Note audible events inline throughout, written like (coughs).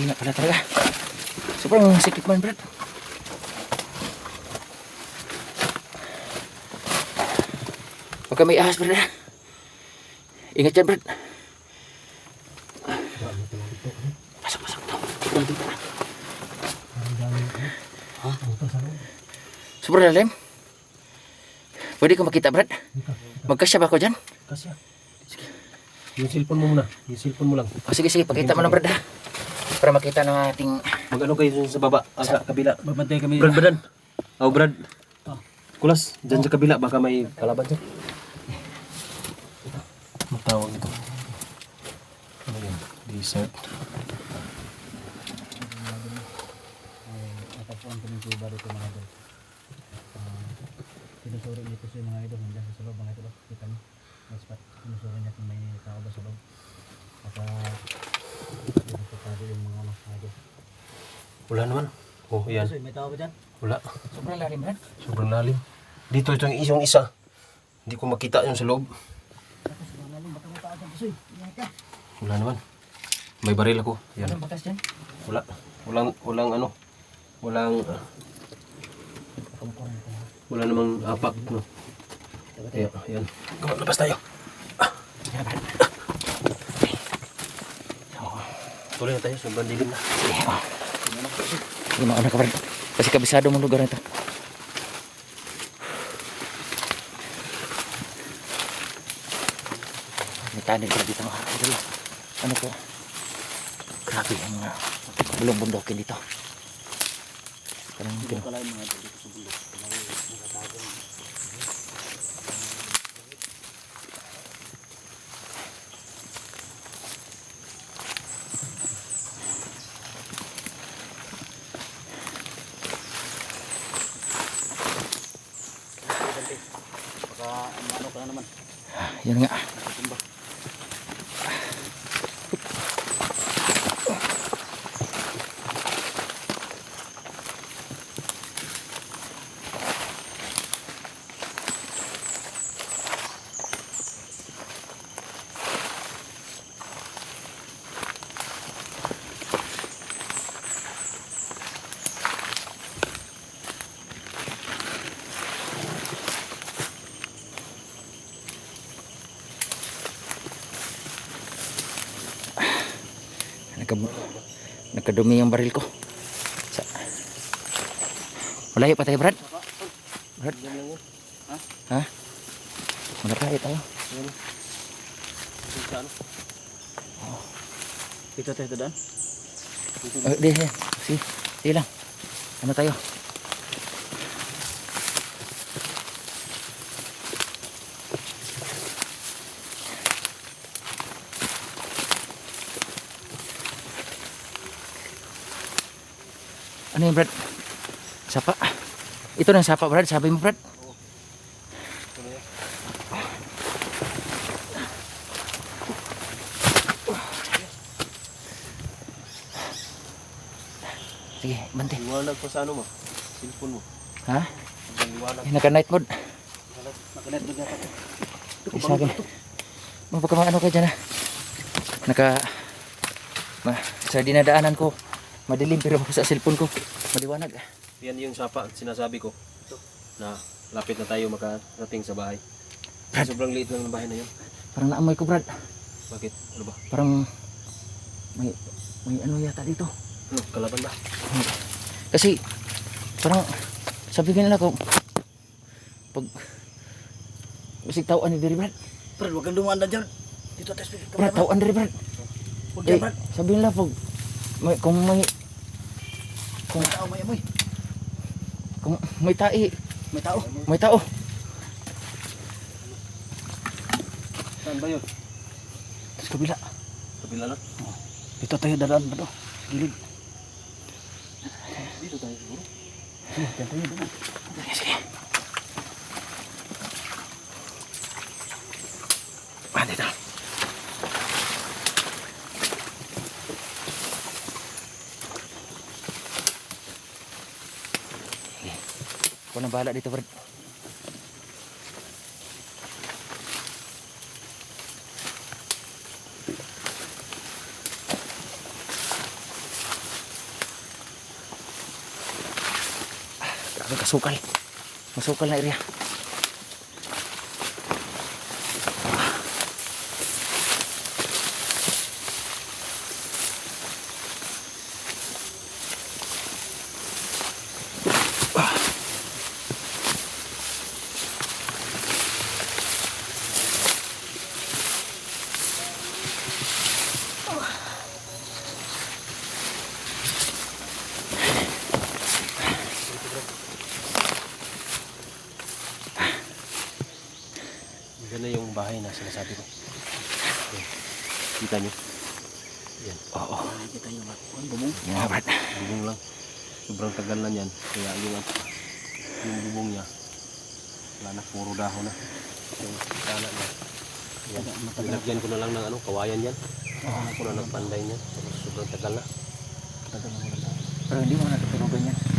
Tunnel nga pala talaga. Sobrang sikip man, Brad. Huwag ka may ahas, Brad. Ingat yan, Brad. Pasok, pasok. Sobrang dito. Ha? Sobrang lalim. Pwede ko makita, Brad. Magkasya ba ako dyan? Kasi Yung cellphone mo muna. Yung cellphone mo lang. O sige, sige. Pakita mo na, Brad. ha? Para makita ng ating... Mag-ano kayo dun sa baba, ah, sa kabila. Babantay kami. Brad. Oh, Brad. Oh. Kulas, dyan sa kabila, baka may kalaban dyan. Matawag ito. Ano yan? Desert. Natapuan kami ng tuba dito mga idol. Sinusuri dito sa mga idol. Hanggang sa loob mga idol. oh. Kita mo. May spot. Sinusuri niya kung may tao ba sa loob. At uh, yung mga idol. Wala naman. Oh, yan. Kasi may tao ba dyan? Wala. Sobrang lalim, Brad. Sobrang lalim. Dito ito yung isang isa. Hindi ko makita yung sa loob. Mga lalim. Baka may tao dyan. Kasi ingat ka. Wala naman. May baril ako. Yan. Walang batas dyan. Wala. Walang, walang ano. Walang, ah, wala namang apak. No. Kaya, yan. Come on, labas tayo. Yan, Brad. Tuloy na tayo. Sobrang dilim na. Sige, oh. Sige, mauna ka, Brad. Kasi kabisado mong lugar na ito. May tunnel pala dito mga idol. Ano po? Grabe ang uh, bulong bundokin dito. Parang pin- Kalay mga idol dito sa bundok. Baka ano ka na naman. Yan nga. Nagkadumi yung baril ko. Sa, malayo pa tayo, Brad. Brad? Ha? Ha? Malayo tayo. Ano? Dito tayo daan. Uh, di, di. Sige, sige lang. Ano tayo? Ano yung Brad? Sapa. Ito na yung sapa, Brad. Sabi mo, Brad. Sige, bante. Liwanag pa sa ano mo? Cellphone mo. Ha? Liwanag. Naka-night mode. Nakanet mo dyan. Ay, sa akin. Mabaka mga ano ka dyan ha. Naka... Ma, sa dinadaanan ko, madilim pero sa cellphone ko, maliwanag. Yan yung sapa sinasabi ko. Na lapit na tayo makarating sa bahay. Brad. Sobrang liit lang ng bahay na yun. Parang naamoy ko, Brad. Bakit? Ano ba? Parang may may ano yata dito. Ano? Kalaban ba? Kasi parang sabi ko nila ko pag Kasi tawaan ni Diri Brad. Brad, huwag kang dumaan na dyan. Dito speaker. Brad, tawaan Diri Brad. Huwag Eh, dyan, Brad. sabi nila pag may, kung may kung, May tao, may amoy. kung may tai, May tao. may tao. Saan ba yun? Sa kabila. Kabila lang. Dito tayo dadaan ba to? Gilid. Dito tayo siguro. Sige, dyan tayo dadaan. Sige, sige. Ah, dito. Ako nang bahala dito, Brad. Ah, grabe, kasukal. Masukal na area. Yan na yung bahay na sinasabi ko. Yan. Kita nyo? Yan. Oo. Nakikita nyo ba? Ang bumong. Yan Brad. Bubong lang. Sobrang tagal na yan. Kaya yung, yung bubong niya, wala na, puro dahon na. Yung sana niya. Yan. Nilagyan ko na lang ng ano, kawayan yan. Ako na nagpanday niya. Sobrang tagal na. Tagal na. Pero hindi mo natuturugan yan.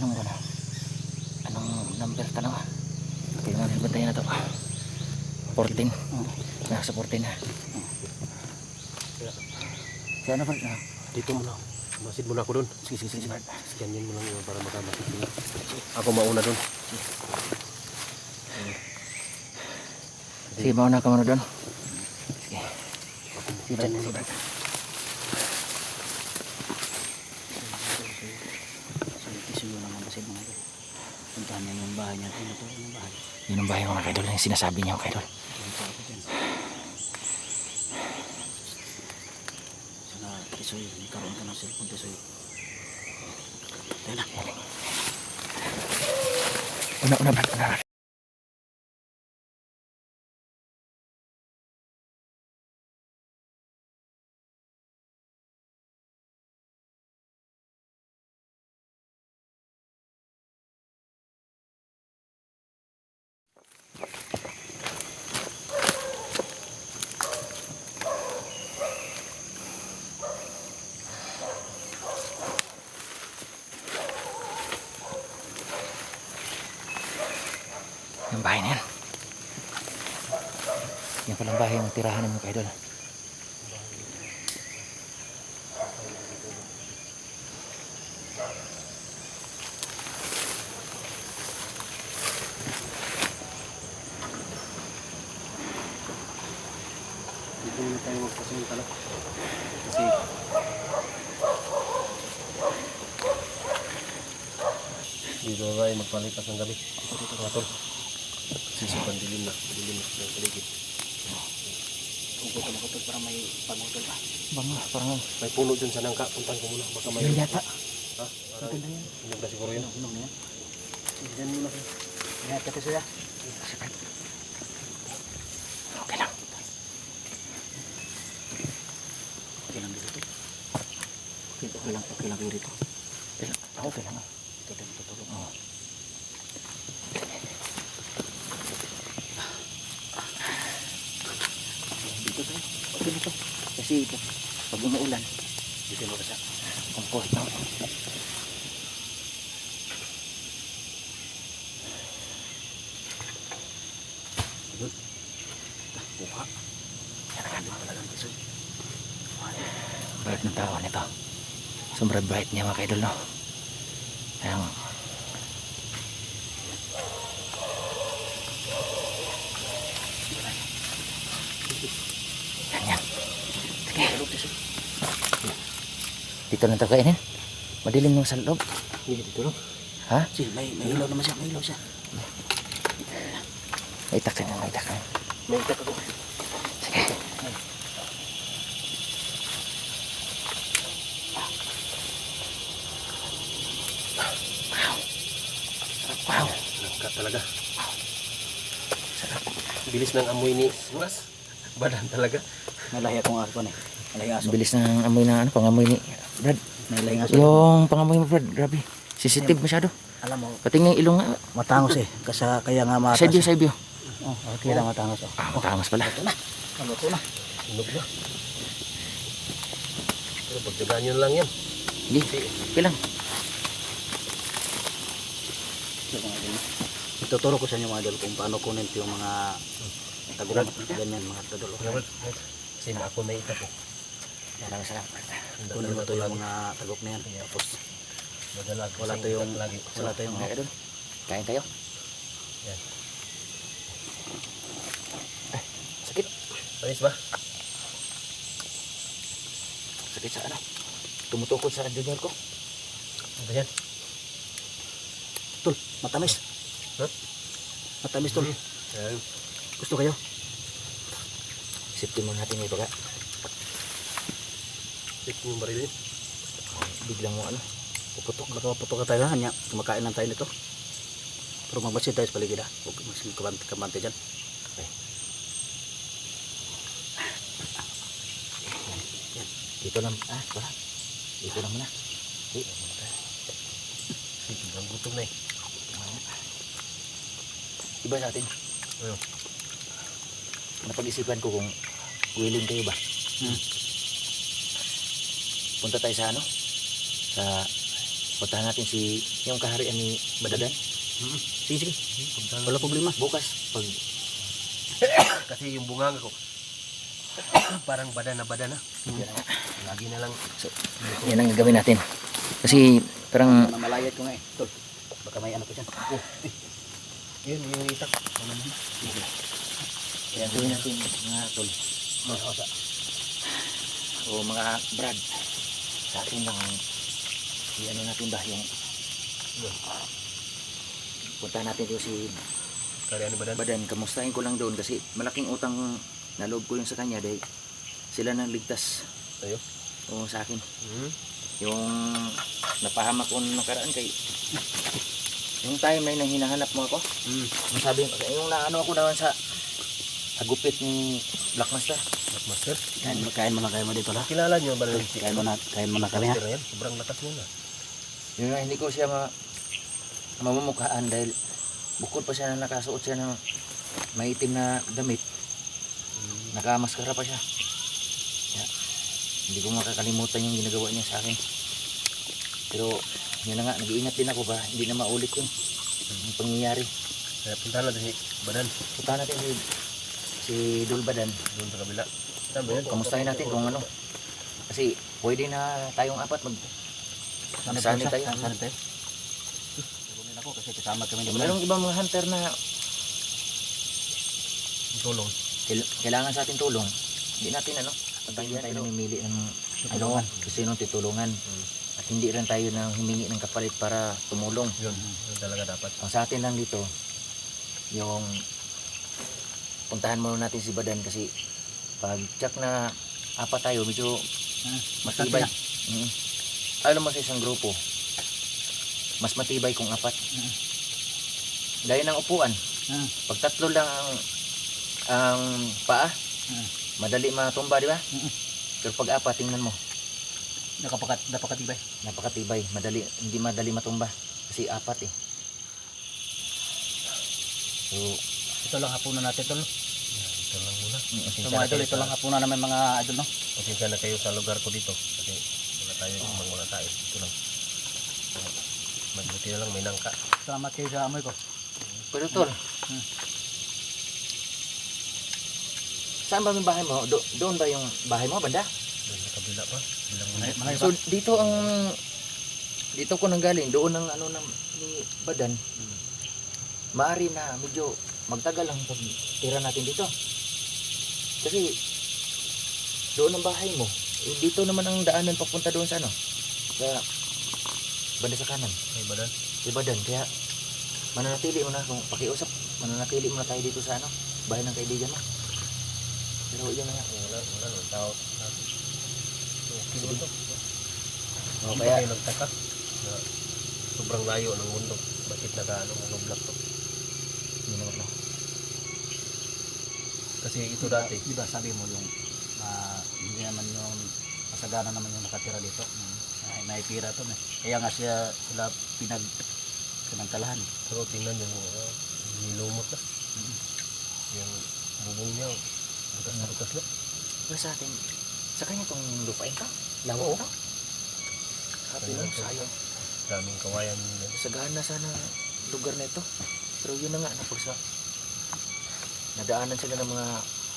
Anong ano? Anong number tanong? Kailangan bantayan na to. 14. Nasa 14 na. Si ano ba? Ah, Dito mo na. Masid mo na ako doon. Sige, sige, sige. Brad. Scannin mo lang yun para makamasid mo. Ako mauna doon. Sige, mauna ka muna doon. Sige. Sige, Brad. Sige. So, isuyo naman kasi mga idol. Niya bahay niya. Tinuturo yung bahay. Yun ang bahay mga kaidol. Yung sinasabi niya mga kaidol. Sana tisoy. Nagkaroon ka ng cellphone tisoy. Tayo na. Una, una, Brad. Una, bahay yung tirahan ng mga kaidol. Dito muna tayo dito ng gabi. Dito tol. Kasi sobrang dilim na. Dilim na ng. Ka makutog para may pangutol pa. Banga, parang May puno dun sa nangka. Puntan ko muna. Baka may... yun yata. Ha? Parang hinog na siguro yun. Inom na yan. Diyan muna. Ingat ka ah. Okay lang. Okay lang dito. Okay, okay lang. Okay lang dito. Okay lang. Ah, Okay lang. Ito din tutulog. Oo. Dito tayo. Okay dito. Kasi. Pag umuulan. Dito mo kasi. Compost na. Buka. Yan ang handi talagang tisoy. Bright ng tao nito. Sobrang bright niya mga kaidol, no? Ayan. Dito lang tayo kainin. Madilim nung sa loob. Hindi, dito lang. Ha? Si, may, may ilaw naman siya. May ilaw siya. May itak na, may itak ka. May itak ako. Sige. Wow. Nangka talaga. Bilis ng amoy ni Mas. Badan talaga. Nalahi akong aso pa eh. Nalahi aso. Bilis ng amoy na ano, pangamoy ni Brad. Yung pangamoy mo Brad, grabe. Sensitive masyado. Alam mo, Pati ng ilong nga. matangos eh. Kasa, kaya nga matas. Saibyo, saibyo. Oh, okay lang matangos. Oh. Ah, matangos pala. Ito na. Ano ito na? Hinog na. Pero pagdagaan na lang yan. Sige, okay lang. Ito idol. Ituturo ko sa inyo mga idol kung paano kunin yung mga taguan ganyan mga. Robert, kasi ako may ita po. Maraming salamat. Kunin mo to yung mga tagok na yan. Tapos wala to yung lagi. wala to yung Mga idol, kain tayo. Yan. Sakit. Panis ba? Sakit sa ano? Tumutukod sa junior ko. Ano yan? tol, matamis. Ha? Matamis tol. Yan. Gusto kayo? Isipin mo natin ito ka. Tip yung baril yun. Biglang mo ano. Puputok. Baka maputok ka tayo. Nya, kumakain lang tayo nito. Pero magbasid tayo sa paligid ha. Huwag masin kabante, kabante dyan. Dito lang. Ah, wala. Dito lang muna. Di. Sige, ang gutom na eh. Iba sa atin. Ano? Napag-isipan ko kung willing kayo ba. Hmm. Punta tayo sa ano? Sa puntahan natin si yung kaharian ni Badadan. Hmm. Sige, sige. Punta Wala problema. Bukas pag Kasi yung bunganga ko, (coughs) parang badan na badan na. Hmm. Lagi na lang. yan ang gagawin natin. Kasi parang Malayat ko nga eh. Tol, baka may ano ko dyan. Oh, Yun, yung itak. yan gawin natin mga tol. O mga brad. Sa atin lang ang i-ano natin ba yung punta natin dito si Kaya ano badan? Badan, kamustahin ko lang doon kasi malaking utang na loob ko yung sa kanya dahil sila nang ligtas Sa'yo? o sa akin. Hmm. Yung napahamak ko nung nakaraan kay yung time na yun ang hinahanap mo ako. Yung sabi, yung naano ako naman sa hagupit ni Black Master. Master. Kain, kain mo na kain mo dito la. Kilala niyo ba rin Kain mo na, kain mo na kami ha. Yan? Sobrang lakas niya na. Yun nga, hindi ko siya ma mamumukhaan dahil bukod pa siya na nakasuot siya ng maitim na damit, nakamaskara pa siya. Kaya, hindi ko makakalimutan yung ginagawa niya sa akin. Pero, yun na nga, nag-iingat din ako ba, hindi na maulit yun. Yung pangyayari. Kaya punta natin si badan. Punta natin si, si Dulbadan. Doon sa kabila. Saan ba yun? Kamustahin natin kung ano. Kasi, pwede na tayong apat mag... Sanay tayo. Sanay tayo. Tulunin ako kasi kasama kami dito. Mayroong ibang mga hunter na Tulong. kail- kailangan sa atin tulong. Hindi natin ano, hindi tayo namimili ng ano, gusto nung titulungan. At hindi rin tayo nang humingi ng kapalit para tumulong. Yun. Yun talaga dapat. Ang sa atin lang dito, yung puntahan muna natin si Badan kasi pag check na apat tayo, medyo Mas matibay. Mm. Alam mo sa isang grupo, mas matibay kung apat. Mm. Gaya ng upuan, Mm. pag tatlo lang ang, ang paa, Mm. madali matumba, di ba? Mm. Pero pag apat, tingnan mo, Nakapakat, napakatibay. napakatibay, madali, hindi madali matumba. Kasi apat eh. So, Ito lang hapunan natin tol. Yan, Ito lang muna. mm, So mga idol, ito sa- lang hapunan namin mga idol no. Pasensya na kayo sa lugar ko dito. Kasi wala tayo oh. wala tayo. Ito lang. Mabuti na lang may nangka. Salamat kayo sa amoy ko. Pero tol, Hmm. saan ba yung bahay mo? Do, doon ba yung bahay mo, banda? Doon sa kabila pa. Bilang Malay- malay So dito ang dito ko nang galing doon ang ano ng ni Badan. Maari na medyo magtagal ang pagtira natin dito. Kasi doon ang bahay mo. Eh, dito naman ang daanan papunta doon sa ano. Sa banda sa kanan. May badan. Si Badan kaya mananatili mo na kung pakiusap mananatili mo na tayo dito sa ano bahay ng kaibigan mo. Pero yun na nga. Wala, wala. Wala tao okay. Oh, Hindi kaya kayo nagtaka na sobrang layo ng mundo. Bakit naka ano, ano block to? yun na nga. Kasi ito dati. Di ba sabi mo yung ah, hindi naman yung masagana naman yung nakatira dito. Ay, may pira to. Eh. Kaya nga siya sila pinag pinagkalahan. Pero tingnan yung uh, nilumot na. Yung bubong niya. Butas na butas na. Pero sa atin, sa kanya itong lupain ka? Lawak ka? Happy lang sayo. Daming kawayan. Sagana sana lugar na ito. Pero yun na nga, napagsa. Nadaanan sila ng mga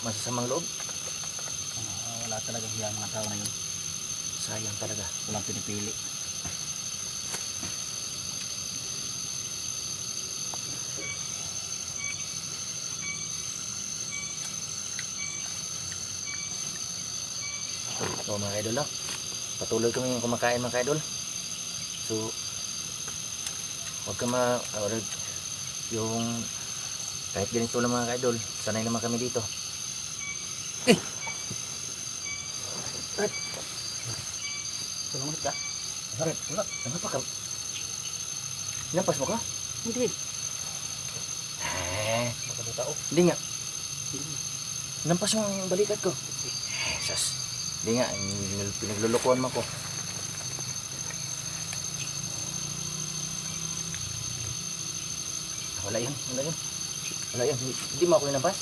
masasamang loob. Ah, wala talaga ang mga tao na yun. Sayang talaga. Walang pinipili. So mga idol no? Patuloy kami yung kumakain mga idol. So Huwag ka ma or, yung kahit ganito lang mga idol, sanay naman kami dito. Eh! At, Salamat ka. Bakit? Wala. Nangapa ka? Nampas mo ka? Hindi. Eh, Baka may tao. hindi nga. Nampas mo ang balikat ko. Sas. Hindi nga, pinag- pinaglulukuhan mo ko. Wala yun, wala yun. Wala yun, hindi, mo ako inampas.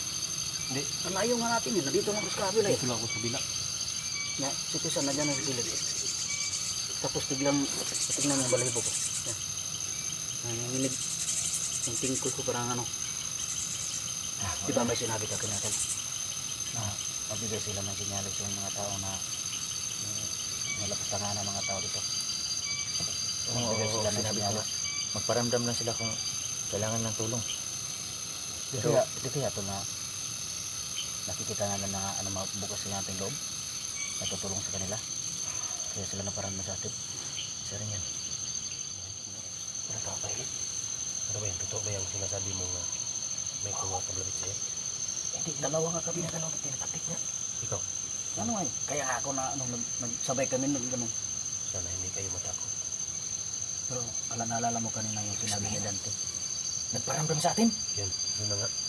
Hindi. Ang layo nga natin yun. Nandito ako sa kabila eh. Dito lang ako sa bila. Na, si Tisan na dyan ang gilid eh. Tapos biglang tignan yung balahibo ko. Yan. Nanginginig. Yung tingkol ko parang ano. Ah, Di ba may sinabi ka kinatan? na magbigay sila ng sinyalis yung mga tao na uh, nalapos tanga ng mga tao dito. Magbigay Oo, sila ng sinabi ko sinyalis. Magparamdam lang sila kung kailangan ng tulong. Di kaya, di kaya ito na nakikita namin na ano, mabukas sa ating loob. Natutulong sa kanila. Kaya sila naparamdam sa atin. Isa rin yan. Pa eh. Ano ba yan? Totoo ba yung sinasabi mo na may kumapablabit sa'yo? Hindi, dalawa nga kami na gano'n. Tinapatik niya. Ikaw, Ano nga eh. Kaya ako na ano, nag, nagsabay kami ng gano'n. sana hindi kayo matakot. Pero ala naalala mo kanina yung sinabi ni Dante. Nagparamdam sa atin. Yan, yun na nga.